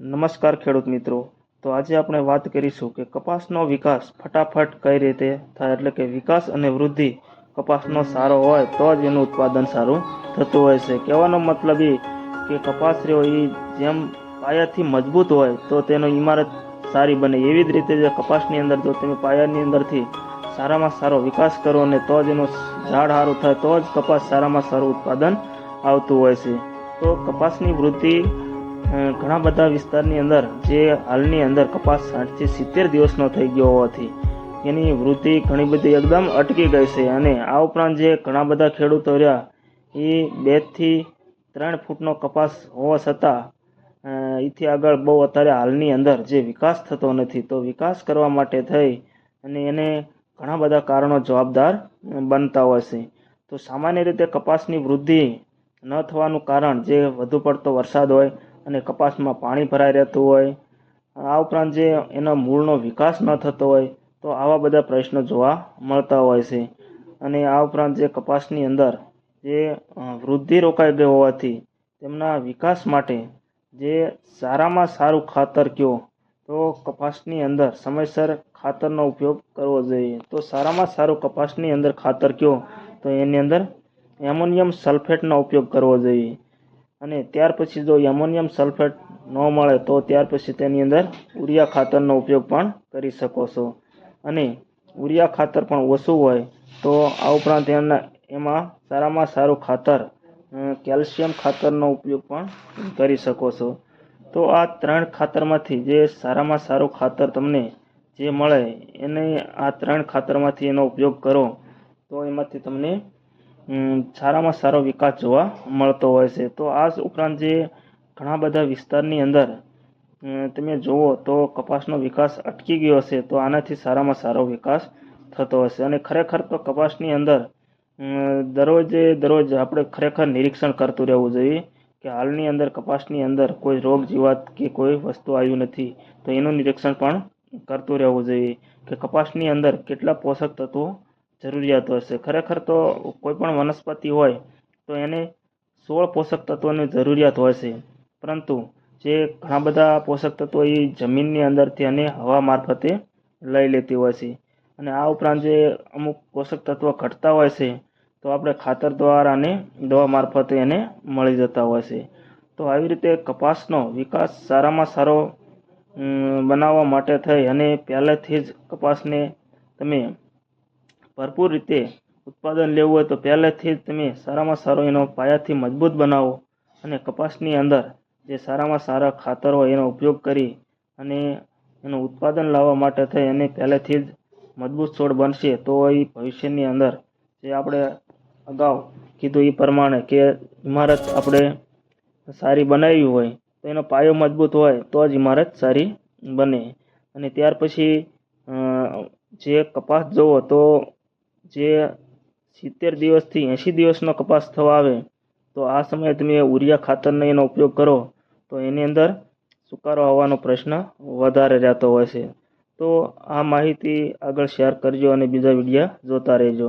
નમસ્કાર ખેડૂત મિત્રો. તો આજે આપણે વાત કરીશું કે કપાસનો વિકાસ ફટાફટ કઈ રીતે થાય એટલે કે વિકાસ અને વૃદ્ધિ કપાસનો સારો હોય તો જ એનું ઉત્પાદન સારું થતું હોય છે. કહેવાનો મતલબ એ કે કપાસ રહ્યો એ જેમ પાયાથી મજબૂત હોય તો તેનો ઇમારત સારી બને. એવી જ રીતે જે કપાસની અંદર જો તમે પાયાની અંદરથી સારામાં સારો વિકાસ કરો અને તો જ એનું ઝાડ સારું થાય તો જ કપાસ સારામાં સારું ઉત્પાદન આવતું હોય છે. તો કપાસની વૃદ્ધિ ઘણા બધા વિસ્તારની અંદર જે હાલની અંદર કપાસ સાઠથી સિત્તેર દિવસનો થઈ ગયો હોવાથી એની વૃદ્ધિ ઘણી બધી એકદમ અટકી ગઈ છે અને આ ઉપરાંત જે ઘણા બધા ખેડૂતો રહ્યા, એ બેથી ત્રણ ફૂટનો કપાસ હોવા છતાં એથી આગળ બહુ અત્યારે હાલની અંદર જે વિકાસ થતો નથી, તો વિકાસ કરવા માટે થઈ અને એને ઘણા બધા કારણો જવાબદાર બનતા હોય છે. તો સામાન્ય રીતે કપાસની વૃદ્ધિ ન થવાનું કારણ જે વધુ પડતો વરસાદ હોય અને કપાસમાં પાણી ભરાઈ રહેતું હોય, આ ઉપરાંત જે એના મૂળનો વિકાસ ન થતો હોય, તો આવા બધા પ્રશ્નો જોવા મળતા હોય છે. અને આ ઉપરાંત જે કપાસની અંદર જે વૃદ્ધિ રોકાઈ ગઈ હોવાથી તેમના વિકાસ માટે જે સારામાં સારું ખાતર કયો, તો કપાસની અંદર સમયસર ખાતરનો ઉપયોગ કરવો જોઈએ. તો સારામાં સારું કપાસની અંદર ખાતર કયો, તો એની અંદર એમોનિયમ સલ્ફેટનો ઉપયોગ કરવો જોઈએ. અને ત્યાર પછી જો એમોનિયમ સલ્ફેટ ન મળે તો ત્યાર પછી તેની અંદર ઉરિયા ખાતરનો ઉપયોગ પણ કરી શકો છો. અને ઉરિયા ખાતર પણ ઓછું હોય તો આ ઉપરાંત એના, એમાં સારામાં સારું ખાતર કેલ્શિયમ ખાતરનો ઉપયોગ પણ કરી શકો છો. તો આ ત્રણ ખાતરમાંથી જે સારામાં સારું ખાતર તમને જે મળે એને આ ત્રણ ખાતરમાંથી એનો ઉપયોગ કરો, તો એમાંથી તમને સારામાં સારો વિકાસ જોવા મળતો હોય છે. તો આ ઉપરાંત જે ઘણા બધા વિસ્તારની અંદર તમે જુઓ તો કપાસનો વિકાસ અટકી ગયો છે, તો આનાથી સારામાં સારો વિકાસ થતો હશે. અને ખરેખર તો કપાસની અંદર દરરોજે દરરોજ આપણે ખરેખર નિરીક્ષણ કરતું રહેવું જોઈએ કે હાલની અંદર કપાસની અંદર કોઈ રોગ જીવાત કે કોઈ વસ્તુ આવ્યું નથી. તો એનું નિરીક્ષણ પણ કરતું રહેવું જોઈએ કે કપાસની અંદર કેટલા પોષક તત્વો જરૂરિયાત હશે ખરેખર તો કોઈ પણ વનસ્પતિ હોય તો એને સોળ પોષક તત્વોની જરૂરિયાત હોય છે. પરંતુ જે ઘણા બધા પોષક તત્વો એ જમીનની અંદરથી અને હવા મારફતે લઈ લેતી હોય છે. અને આ ઉપરાંત જે અમુક પોષક તત્વો ઘટતા હોય છે, તો આપણે ખાતર દ્વારા અને દવા મારફતે એને મળી જતા હોય છે. તો આવી રીતે કપાસનો વિકાસ સારામાં સારો બનાવવા માટે થઈ અને પહેલેથી જ કપાસને તમે ભરપૂર રીતે ઉત્પાદન લેવું હોય તો પહેલેથી જ તમે સારામાં સારો એનો પાયાથી મજબૂત બનાવો અને કપાસની અંદર જે સારામાં સારા ખાતર એનો ઉપયોગ કરી અને એનું ઉત્પાદન લાવવા માટે થઈ અને પહેલેથી જ મજબૂત છોડ બનશે, તો એ ભવિષ્યની અંદર જે આપણે અગાઉ કીધું એ પ્રમાણે કે ઇમારત આપણે સારી બનાવી હોય, તો એનો પાયો મજબૂત હોય, તો જ ઇમારત સારી બને. અને ત્યાર પછી જે કપાસ જુઓ તો જે સિત્તેર દિવસથી એંશી દિવસનો કપાસ થવા આવે, તો આ સમયે તમે ઉરિયા ખાતરનો એનો ઉપયોગ કરો, તો એની અંદર સુકારો આવવાનો પ્રશ્ન વધારે રહેતો હોય છે. તો આ માહિતી આગળ શેર કરજો અને બીજા વિડીયા જોતા રહેજો.